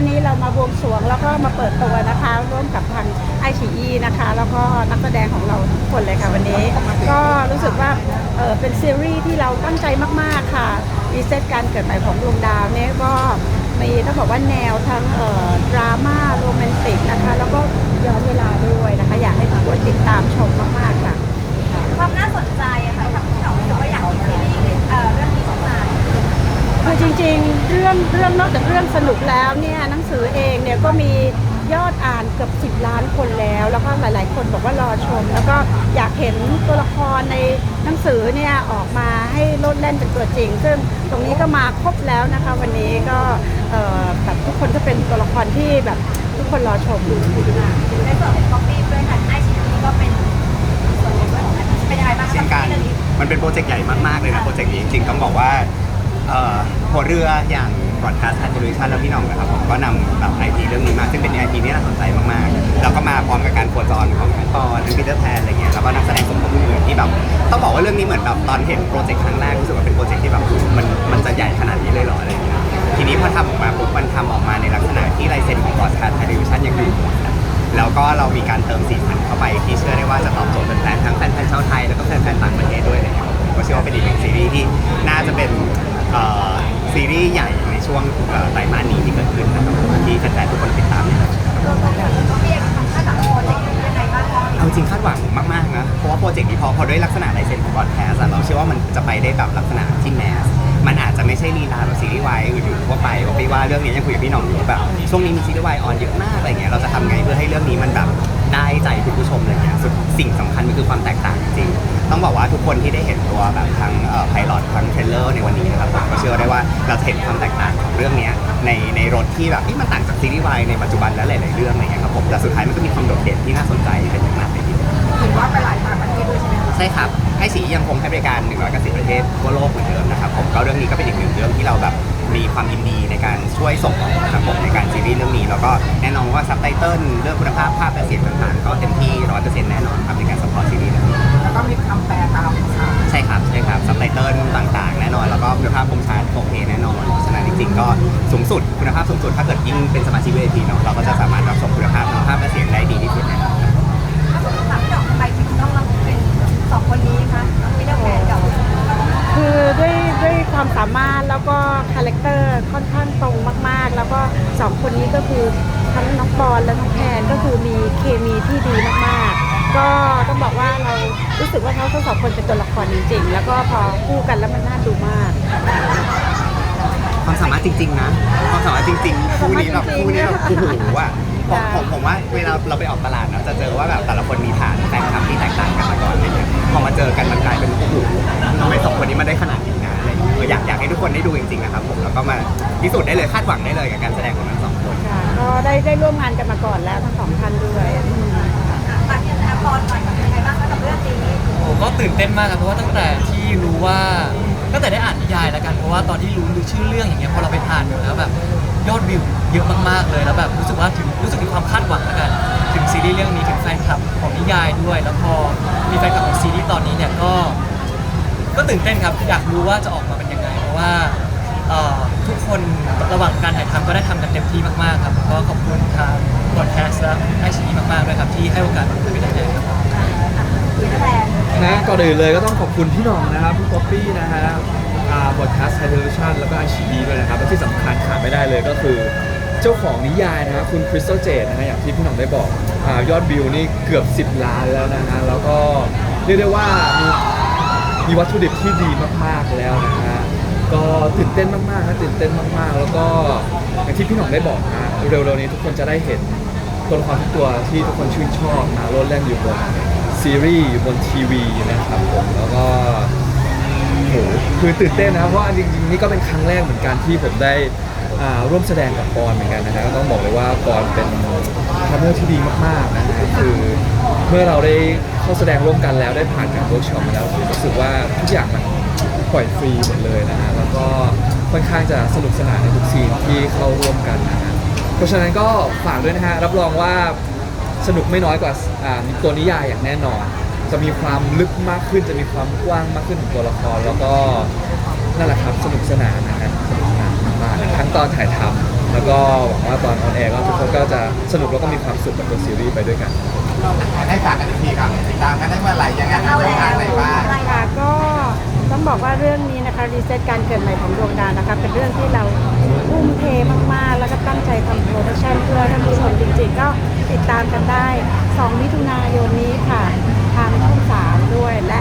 วันนี้เรามาวงสวงแล้วก็มาเปิดตัวนะคะ ร่วมกับทางไอชีอีนะคะ แล้วก็นักแสดงของเราทุกคนเลยค่ะวันนี้ ก็รู้สึกว่าเเป็นซีรีส์ที่เราตั้งใจมากๆค่ะรีเซ็ตการเกิดใหม่ของดวงดาวเนี่ยก็มีถ้าบอกว่าแนวทั้งดราม่าโรแมนติกนะคะ แล้วก็ย้อนเวลาด้วยนะคะ อยากให้ทุกคนติดตามชม รื่องเรื่องนอกจากเรื่องสนุกแล้วเนี่ยหนังสือเองเนี่ยก็มียอดอ่านเกือบ 10 ล้านคนแล้ว แล้วก็หลาย ๆ คนบอกว่ารอชม แล้วก็อยากเห็นตัวละครในหนังสือเนี่ยออกมาให้โลดแล่นเป็นตัวจริง ซึ่งตรงนี้ก็มาครบแล้วนะคะ วันนี้ก็แบบทุกคนก็เป็นตัวละครที่แบบทุกคนรอชมในส่วนของ Copy ด้วยค่ะไอชีวีก็เป็นส่วนหนึ่งด้วยของอันเป็นยังไงบ้างเช่นกันเรื่องนี้มันเป็นโปรเจกต์ใหญ่มาก ๆ เลยนะโปรเจกต์นี้จริงๆต้องบอกว่าหัวเรืออย่าง broadcast and television แล้วพี่น้องนะครับผมก็นำแบบไอพีเรื่องนี้มาซึ่งเป็นไอพีที่น่าสนใจมากๆแล้วก็มาพร้อมกับการโคจรของทั้งปอนทั้งปีเตอร์แพนอะไรเงี้ยแล้วก็นักแสดงสมทบอื่นที่แบบต้องบอกว่าเรื่องนี้เหมือนแบบตอนเห็นโปรเจกต์ครั้งแรกรู้สึกว่าเป็นโปรเจกต์ที่แบบมันมันจะใหญ่ขนาดนี้เลยเหรออะไรเงี้ยทีนี้พอทำออกมาปุ๊บมันทำออกมาในลักษณะที่ลายเซ็นของ broadcast and television ยังอยู่หมดนแล้วก็เรามีการเติมสีสันเข้าไปที่เชื่อได้ว่าจะตอบโจทย์แฟนๆทั้งแฟนๆชาวไทยแล้วก็แฟนๆต่างประเทศด้วยนะครับผมก็เชื่อว่าเป็นอีกหนึ่งซีรีส์ที่น่าจะเป็นซีรีส์ใหญ่ ช่วงไตรมาสนี้ที่เกิดขึ้นนะครับที่แฟนๆทุกคนติดตามเองทำค่าจากโปรเจกต์นี้ยับเอาจริงคาดหวังมากๆนะ เพราะว่าโปรเจกต์นี้พอพอด้วยลักษณะลายเซ็นของบอดแคสต์เราเชื่อว่ามันจะไปได้แบบลักษณะที่แมสมันอาจจะไม่ใช่ลีลาแบบซีรีส์วายอื่นๆทั่วไปว่าพี่ว่าเรื่องนี้ยังคุยกับพี่หน่องอยู่แบบช่วงนี้มีซีรีส์วายออนเยอะมากอะไรเงี้ยเราจะทำไงเพื่อให้เรื่องนี้มันแบบได้ใจคุณผู้ชมอะไรเงี้ย ต้องบอกว่าทุกคนที่ได้เห็นตัวแบบทั้งไพลอตทั้งเทรลเลอร์ในวันนี้นะครับผมก็เชื่อได้ว่าเราจะเห็นความแตกต่างของเรื่องเนี้ยในในรถที่แบบที่มันต่างจากซีรีส์วายในปัจจุบันและหลายๆเรื่องอะไรเงี้ยครับผมแต่สุดท้ายมันก็มีความโดดเด่นที่น่าสนใจเป็นอย่างมากเลยทีเดียวเห็นว่าไปหลายต่างประเทศด้วยใช่ไหมคะใช่ครับไอซียังคงให้บริการ190ประเทศทั่วโลกเหมือนเดิมนะครับผมก็เรื่องนี้ก็เป็นอีกหนึ่งเรื่องที่เราแบบมีความยินดีในการช่วยส่งออกนะครับผมในการซีรีส์เรื่องนี้แล้วก็แน่นอนว่าซับไตเติลเรื่องคุณภาพภาพและเสียงต่างๆ ก็เต็มที่100%แน่นอนครับในการสปอร์ตซีรีส์เรื่องนี้แล้ว ก็มีคำแปลตามภาษาใช่ครับใช่ครับซับไตเติลต่างๆ แน่นอน แล้วก็คุณภาพคมชัดโอเคแน่นอนเพราะฉะนั้นจริงๆก็สูงสุดคุณภาพสูงสุดถ้าเกิดยิ่งเป็นสมาชิกเวทีเนาะเราก็จะสามารถรับชมคุณภาพทั้งภาพและเสียงได้ดีที่สุดแน่นอนครับถ้าสมมติถามพี่ดอกทำไมถึงต้องรับเป็นสองคนนี้คะพี่ดอกแมนกับคือด้วยด้วยความสามารถแล้วก็คาแรคเตอร์ค่อนข้างตรงมากๆ แล้วก็สองคนนี้ก็คือทั้งน้องปอนและน้องแพนก็คือมีเคมีที่ดีมากๆ ก็ต้องบอกว่าเรารู้สึกว่าเขาทั้งสองคนเป็นตัวละครจริงๆ แล้วก็พอคู่กันแล้วมันน่าดูมากความสามารถจริง ๆ นะ ความสามารถจริงๆ คู่นี้แบบคู่นี้แบบโอ้โหอะผมผมผมว่าเวลาเราไปออกตลาดเนาะจะเจอว่าแบบแต่ละคนมีฐานแฟนคลับที่แตกต่างกันมาก่อนอะไรเงี้ยพอมาเจอกันมันกลายเป็นโอ้โหทำไมสองคนนี้มาได้ขนาดนี้นะอะไรเงี้ยเอออยากอยากให้ทุกคนได้ดูจริงๆนะครับผมแล้วก็มาพิสูจน์ได้เลยคาดหวังได้เลยกับการแสดงของทั้งสองคน ค่ะก็ได้ได้ร่วมงานกันมาก่อนแล้วทั้งสองท่านด้วย เต้นมากครับเพราะว่าตั้งแต่ที่รู้ว่าตั้งแต่ได้อ่านนิยายแล้วกันเพราะว่าตอนที่รู้ชื่อเรื่องอย่างเงี้ยพอเราไปอ่านดูแล้วแบบยอดวิวเยอะมากๆเลยแล้วแบบรู้สึกว่าถึงรู้สึกถึงความคาดหวังแล้วกัน ถึงซีรีส์เรื่องนี้ถึงแฟนคลับของนิยายด้วย แล้วพอมีแฟนคลับของซีรีส์ตอนนี้เนี่ยก็ ก็ตื่นเต้นครับอยากรู้ว่าจะออกมาเป็นยังไง เพราะว่าเอ่อทุกคนระหว่างการถ่ายทำก็ได้ทำกันเต็มที่มากๆครับก็ขอบคุณทางบอดแคสต์และไอชีมากๆด้วยครับที่ให้โอกาสผมเป็นได้ครับพี่แพน นะก่อนอื่นเลยก็ต้องขอบคุณพี่หน่องนะครับพี่ป๊อปปี้นะฮะบอดแคสต์ไทยเทเลชันแล้วก็ไอชีดีด้วยนะครับและที่สำคัญขาดไม่ได้เลยก็คือ เจ้าของนิยายนะครับคุณคริสตัลเจดนะฮะอย่างที่พี่หน่องได้บอกอยอดวิวนี่เกือบ 10 ล้านแล้วนะฮะแล้วก็เรียกได้ว่ามีวัตถุดิบที่ดีมากๆแล้วนะฮะก็ตื่นเต้นมากๆนะตื่นเต้นมากๆ แล้วก็อย่างที่พี่หน่องได้บอกนะเร็วๆนี้ทุกคนจะได้เห็นตัวละครทุกตัวที่ทุกคนชื่นชอบนะโลดแล่นอยู่บน ซีรีส์อยู่บนทีวีนะครับผมแล้วก็โหคือตื่นเต้นนะครับเพราะว่าจริงๆนี่ก็เป็นครั้งแรกเหมือนกันที่ผมได้อ่าร่วมแสดงกับปอนเหมือนกันนะฮะก็ต้องบอกเลยว่าปอนเป็นพาร์ทเนอร์ที่ดีมากๆนะฮะคือเมื่อเราได้เข้าแสดงร่วมกันแล้วได้ผ่านการเวิร์กช็อปมาแล้วผมรู้สึกว่าทุกอย่างมันปล่อยฟรีหมดเลยนะฮะแล้วก็ค่อนข้างจะสนุกสนานในทุกซีนที่เข้าร่วมกันนะฮะเพราะฉะนั้นก็ฝากด้วยนะฮะรับรองว่า สนุกไม่น้อยกว่าอ่าตัวนิยายอย่างแน่นอน จะมีความลึกมากขึ้นจะมีความกว้างมากขึ้นของตัวละคร แล้วก็นั่นแหละครับสนุกสนานนะฮะสนุกสนานมากๆทั้งตอนถ่ายทำแล้วก็หวังว่าตอนออนแอร์ก็ทุกคนก็จะสนุกแล้วก็มีความสุขกับตัวซีรีส์ไปด้วยกัน ให้ฝากกันอีกทีครับติดตามามกันได้เมื่อไหร่ยังไงทางทางไหนบ้างค่ะก็ต้องบอกว่าเรื่องนี้นะคะรีเซ็ตการเกิดใหม่ของดวงดาวนะคะเป็นเรื่องที่เราทุ่ มากๆ แล้วก็ตั้งใจทำโปรโมชั่นเพื่อท่านผู้ชมจริงๆ ก็ติดตามกันได้ 2 มิถุนายนนี้ค่ะ ทางช่อง3ด้วยและ